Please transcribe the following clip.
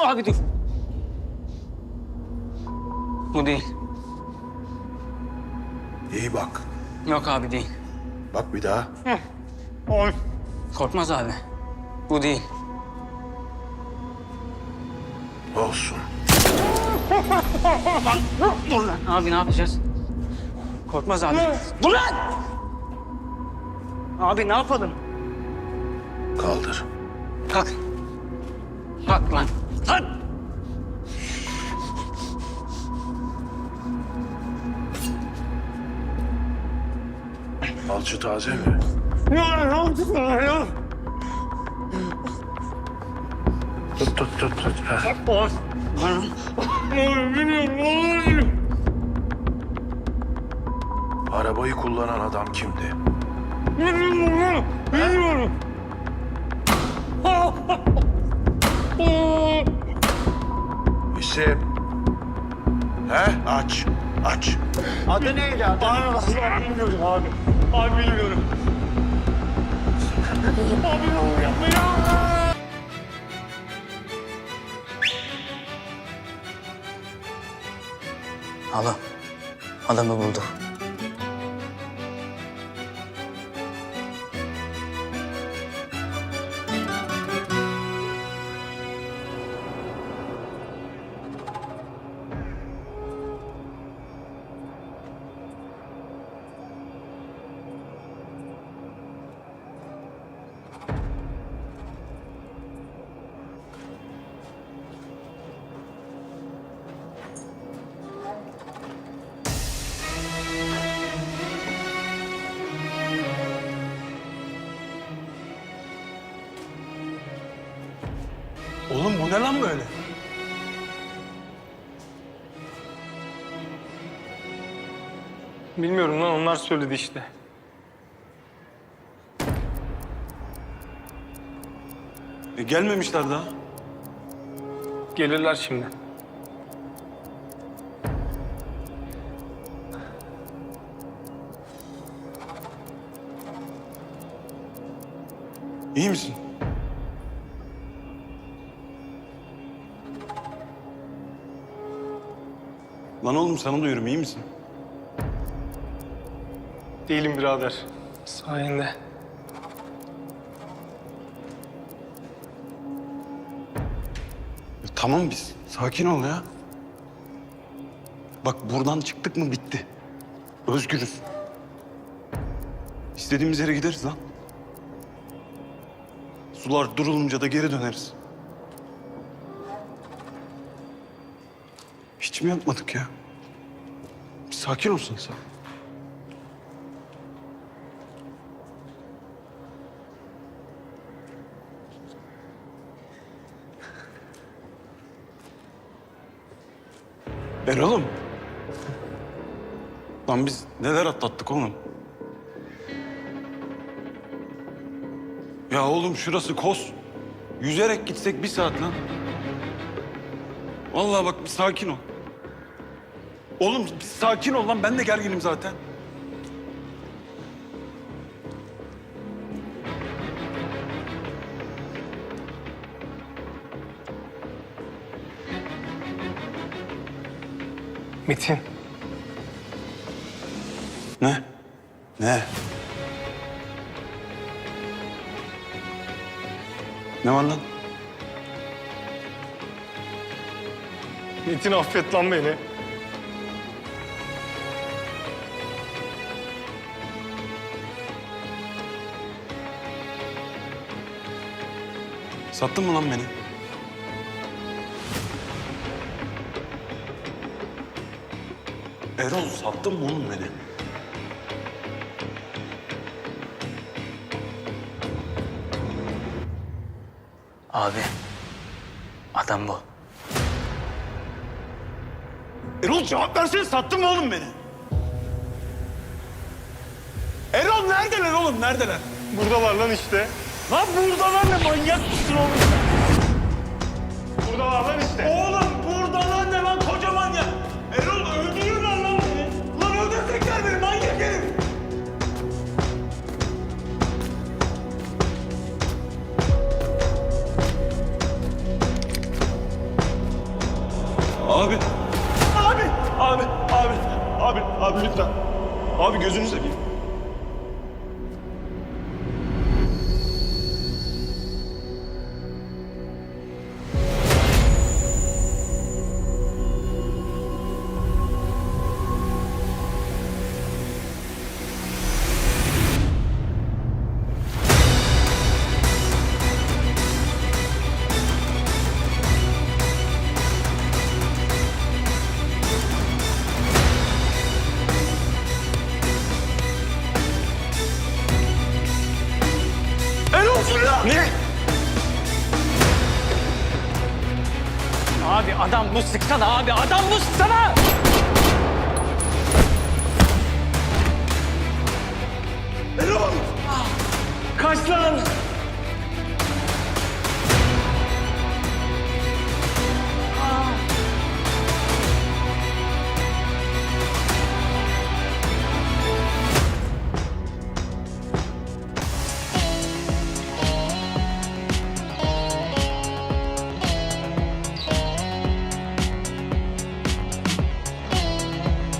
Abi dur. Bu değil. İyi bak. Yok abi değil. Bak bir daha. Korkmaz abi. Bu değil. Olsun. Dur lan. Abi ne yapacağız? Korkmaz abi. Dur lan! Abi ne yapalım? Kaldır. Kalk. Kalk lan. Kalk. Alçı taze mi? Ne yaptın ya? Tut tut tut tut. Heh. Lan. Bilmiyorum. Arabayı kullanan adam kimdi? Bilmiyorum. Bilmiyorum. İsim. He? Aç. Aç. Adı neydi adı? Abi bilmiyorum abi. Abi bilmiyorum. Abi ne yapma ya? Hala, adamı bulduk. Oğlum bu ne lan böyle? Bilmiyorum lan onlar söyledi işte. E, gelmemişler daha. Gelirler şimdi. İyi misin? Lan oğlum sana duyuyorum iyi misin? Değilim birader. Sayende. Ya, tamam biz. Sakin ol ya. Bak buradan çıktık mı bitti. Özgürüz. İstediğimiz yere gideriz lan. Sular durulunca da geri döneriz. Mi yapmadık ya? Bir sakin olsun sen. Erol'um. Lan biz neler atlattık oğlum? Ya oğlum şurası Kos. Yüzerek gitsek bir saat lan. Vallahi bak bir sakin ol. Oğlum bir sakin ol lan ben de gerginim zaten. Metin. Ne? Ne? Ne var lan? Metin affet lan beni. Sattın mı lan beni? Erol sattın mı oğlum beni? Abi, adam bu. Erol cevap versene sattın mı oğlum beni? Erol neredeler oğlum neredeler? Buradalar lan işte. Lan buradalar ne manyak mısın oğlum? Buradalar lan işte. Oğlum buradalar ne lan kocaman ya? Erol öldürürler lan beni. Lan öldürecekler beni manyak herif. Abi. Abi. Abi. Abi. Abi. Abi lütfen. Abi gözünü seveyim. Abi adam bu sıksana abi adam bu sıksana. Erol. Kaç lan.